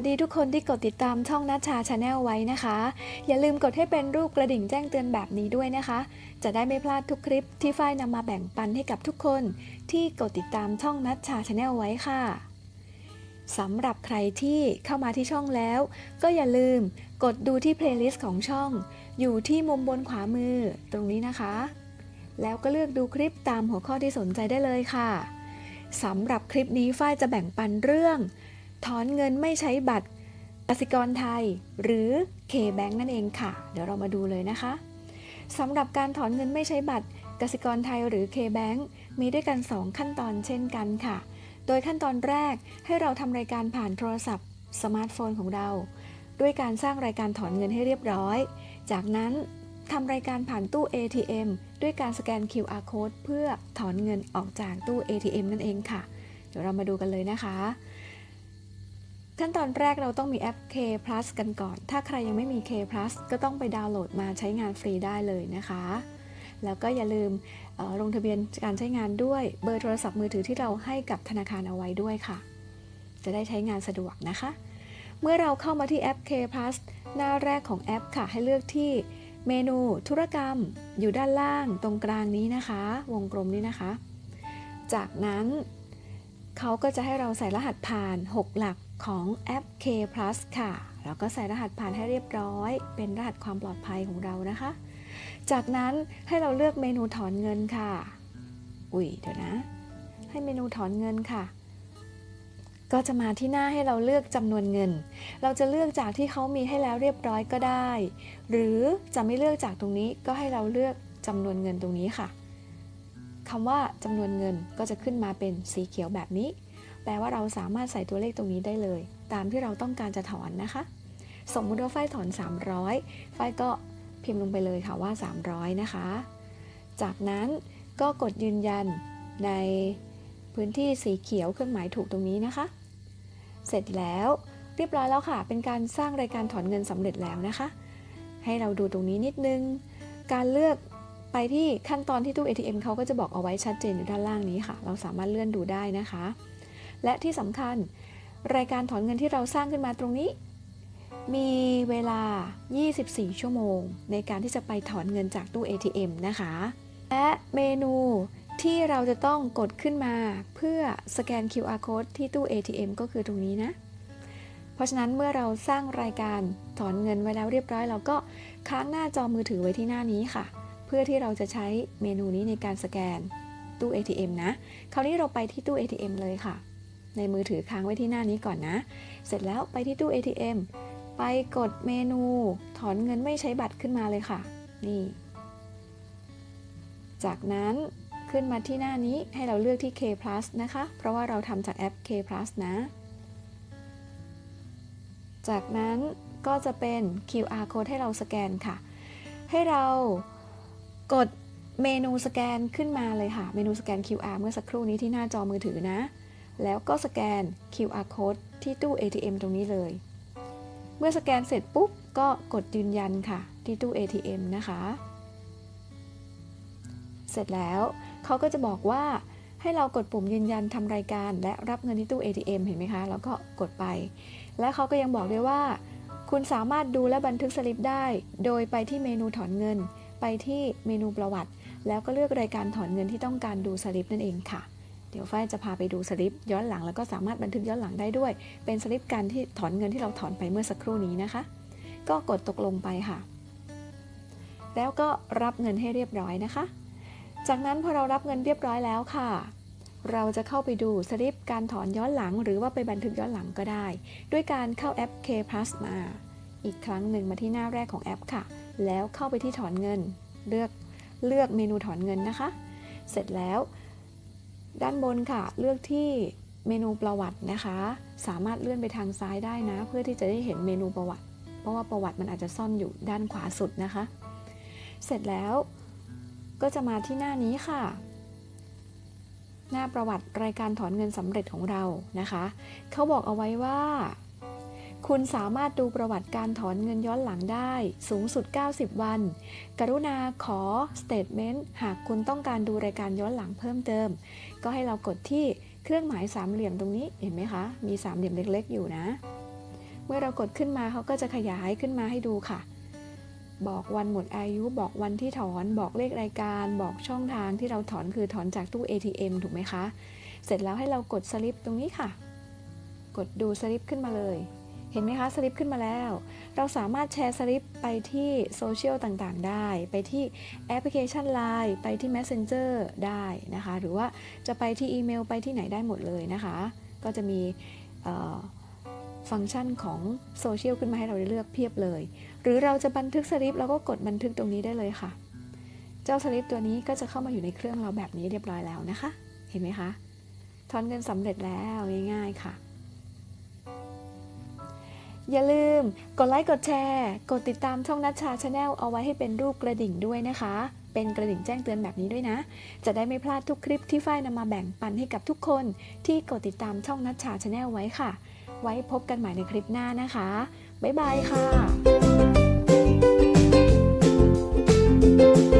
สวัสดีทุกคนที่กดติดตามช่องนัชชาชาแนลไว้นะคะ อย่าลืมกดให้เป็นรูปกระดิ่งแจ้งเตือนแบบนี้ด้วยนะคะ จะได้ไม่พลาดทุกคลิปที่ฝ้ายนำมาแบ่งปันให้กับทุกคนที่กดติดตามช่องนัชชาชาแนลไว้ค่ะสำหรับใครที่เข้ามาที่ช่องแล้ว ก็อย่าลืมกดดูที่เพลย์ลิสต์ของช่อง อยู่ที่มุมบนขวามือตรงนี้นะคะ แล้วก็เลือกดูคลิปตามหัวข้อที่สนใจได้เลยค่ะสำหรับคลิปนี้ฝ้ายจะแบ่งปันเรื่อง ถอนเงินไม่ใช้บัตรกสิกรไทย หรือ K-Bank นั่นเองค่ะ เดี๋ยวเรามาดูเลยนะคะสำหรับการถอนเงินไม่ใช้บัตรกสิกรไทยหรือ K-Bank มีด้วยกัน 2 ขั้นตอนเช่นกันค่ะ โดยขั้นตอนแรกให้เราทำรายการผ่านโทรศัพท์ สมาร์ทโฟนของเรา ด้วยการสร้างรายการถอนเงินให้เรียบร้อย จากนั้นทำรายการผ่านตู้ ATM ด้วยการสแกน QR code เพื่อถอนเงินออกจากตู้ ATM นั่นเองค่ะ เดี๋ยวเรามาดูกันเลยนะคะ ขั้นตอนแรกเราต้องมีแอป K Plus กันก่อน ถ้าใครยังไม่มี K Plus ก็ต้องไปดาวน์โหลดมาใช้งานฟรีได้เลยนะคะ แล้วก็อย่าลืมลงทะเบียนการใช้งานด้วยเบอร์โทรศัพท์มือถือที่เราให้กับธนาคารเอาไว้ด้วยค่ะ จะได้ใช้งานสะดวกนะคะ เมื่อเราเข้ามาที่แอป K Plus หน้าแรกของแอปค่ะ ให้เลือกที่เมนูธุรกรรม อยู่ด้านล่างตรงกลางนี้นะคะ วงกลมนี้นะคะ จากนั้น เขาก็จะให้เราใส่รหัสผ่าน 6 หลักของแอป K Plus ค่ะแล้วก็ใส่รหัสผ่านให้เรียบร้อย เป็นรหัสความปลอดภัยของเรานะคะ จากนั้นให้เราเลือกเมนูถอนเงินค่ะ อุ้ยเดี๋ยวนะ ให้เมนูถอนเงินค่ะ ก็จะมาที่หน้าให้เราเลือกจำนวนเงิน เราจะเลือกจากที่เขามีให้แล้วเรียบร้อยก็ได้ หรือจะไม่เลือกจากตรงนี้ก็ให้เราเลือกจำนวนเงินตรงนี้ค่ะ คำว่าจำนวนเงินก็จะขึ้นมาเป็นสีเขียวแบบนี้ แปลว่าเราสามารถใส่ตัวเลขตรงนี้ได้เลย ตามที่เราต้องการจะถอนนะคะ สมมุติว่าไฟถอน 300 ไฟก็พิมพ์ลงไปเลยค่ะว่า 300 นะคะ จากนั้นก็กดยืนยันในพื้นที่สีเขียวเครื่องหมายถูกตรงนี้นะคะ เสร็จแล้วเรียบร้อยแล้วค่ะ เป็นการสร้างรายการถอนเงินสำเร็จแล้วนะคะ ให้เราดูตรงนี้นิดนึง การเลือก ไปที่ขั้นตอนที่ตู้ ATM เขาก็จะบอกเอาไว้ชัดเจนอยู่ด้านล่างนี้ค่ะ เราสามารถเลื่อนดูได้นะคะ และที่สำคัญรายการถอนเงินที่เราสร้างขึ้นมาตรงนี้ มีเวลา 24 ชั่วโมง ในการที่จะไปถอนเงินจากตู้ ATM นะคะ และเมนูที่เราจะต้องกดขึ้นมาเพื่อสแกน QR code ที่ตู้ ATM ก็คือตรงนี้นะ เพราะฉะนั้นเมื่อเราสร้างรายการถอนเงินไว้แล้วเรียบร้อย เราก็ค้างหน้าจอมือถือไว้ที่หน้านี้ค่ะ เพื่อที่เราจะใช้เมนูนี้ในการสแกนตู้ ATM นะ คราวนี้เราไปที่ตู้ ATM เลยค่ะ ในมือถือค้างไว้ที่หน้านี้ก่อนนะ เสร็จแล้วไปที่ตู้ ATM ไปกดเมนูถอนเงินไม่ใช้บัตรขึ้นมาเลยค่ะ นี่ จากนั้นขึ้นมาที่หน้านี้ให้เราเลือกที่ K Plus นะคะ เพราะว่าเราทำจากแอป K Plus นะ จากนั้นก็จะเป็น QR code ให้เราสแกนค่ะ ให้เรา กดเมนูสแกนขึ้นมาเลยค่ะ เมนูสแกน QR เมื่อสักครู่นี้ที่หน้าจอมือถือนะ แล้วก็สแกน QR code ที่ตู้ ATM ตรงนี้เลย เมื่อสแกนเสร็จปุ๊บ ก็กดยืนยันค่ะ ที่ตู้ ATM นะคะ เสร็จแล้วเขาก็จะบอกว่าให้เรากดปุ่มยืนยันทำรายการ และรับเงินที่ตู้ ATM เห็นไหมคะ แล้วก็กดไป และเขาก็ยังบอกด้วยว่า คุณสามารถดูและบันทึกสลิปได้ โดยไปที่เมนูถอนเงิน ไปที่เมนูประวัติ แล้วก็เลือกรายการถอนเงินที่ต้องการดูสลิปนั่นเองค่ะ เดี๋ยวฝ้ายจะพาไปดูสลิปย้อนหลังแล้วก็สามารถบันทึกย้อนหลังได้ด้วย เป็นสลิปการที่ถอนเงินที่เราถอนไปเมื่อสักครู่นี้นะคะ ก็กดตกลงไปค่ะ แล้วก็รับเงินให้เรียบร้อยนะคะ จากนั้นพอเรารับเงินเรียบร้อยแล้วค่ะเราจะเข้าไปดูสลิปการถอนย้อนหลัง หรือว่าไปบันทึกย้อนหลังก็ได้ ด้วยการเข้าแอป K Plus มา อีกครั้งหนึ่งมาที่หน้าแรกของแอปค่ะ แล้วเข้าไปที่ถอนเงิน เลือกเลือกเมนูถอนเงินนะคะ เสร็จแล้ว ด้านบนค่ะ เลือกที่เมนูประวัตินะคะ สามารถเลื่อนไปทางซ้ายได้นะ เพื่อที่จะได้เห็นเมนูประวัติ เพราะว่าประวัติมันอาจจะซ่อนอยู่ด้านขวาสุดนะคะ เสร็จแล้วก็จะมาที่หน้านี้ค่ะ หน้าประวัติรายการถอนเงินสำเร็จของเรานะคะ เขาบอกเอาไว้ว่า คุณสามารถดูประวัติการถอนเงินย้อนหลังได้สูงสุด 90 วัน กรุณาขอสเตทเมนต์หากคุณต้องการดูรายการย้อนหลังเพิ่มเติม ก็ให้เรากดที่เครื่องหมายสามเหลี่ยมตรงนี้เห็นไหมคะ มีสามเหลี่ยมเล็ก ๆ อยู่นะ เมื่อเรากดขึ้นมาเขาก็จะขยายขึ้นมาให้ดูค่ะ บอกวันหมดอายุ บอกวันที่ถอน บอกเลขรายการ บอกช่องทางที่เราถอนคือถอนจากตู้ ATM ถูกไหมคะ เสร็จแล้วให้เรากดสลิปตรงนี้ค่ะ กดดูสลิปขึ้นมาเลย เห็นไหมคะสลิปขึ้นมาแล้ว เราสามารถแชร์สลิปไปที่โซเชียลต่างๆ ได้ ไปที่แอปพลิเคชัน Line ไปที่ Messenger ได้นะคะ หรือว่าจะไปที่อีเมลไปที่ไหนได้หมดเลยนะคะ ก็จะมีฟังก์ชันของโซเชียลขึ้นมาให้เราได้เลือกเพียบเลย หรือเราจะบันทึกสลิปเราก็กดบันทึกตรงนี้ได้เลยค่ะ เจ้าสลิปตัวนี้ก็จะเข้ามาอยู่ในเครื่องเราแบบนี้เรียบร้อยแล้วนะคะ เห็นไหมคะ ถอนเงินสำเร็จแล้วง่ายๆค่ะ อย่าลืมกดไลค์กดแชร์ กดติดตามช่องนัชชาชาแนลเอาไว้ให้เป็นรูปกระดิ่งด้วยนะคะ เป็นกระดิ่งแจ้งเตือนแบบนี้ด้วยนะ จะได้ไม่พลาดทุกคลิปที่ฝ้ายนำมาแบ่งปันให้กับทุกคน ที่กดติดตามช่องนัชชาชาแนลไว้ค่ะ ไว้พบกันใหม่ในคลิปหน้านะคะ บ๊ายบายค่ะ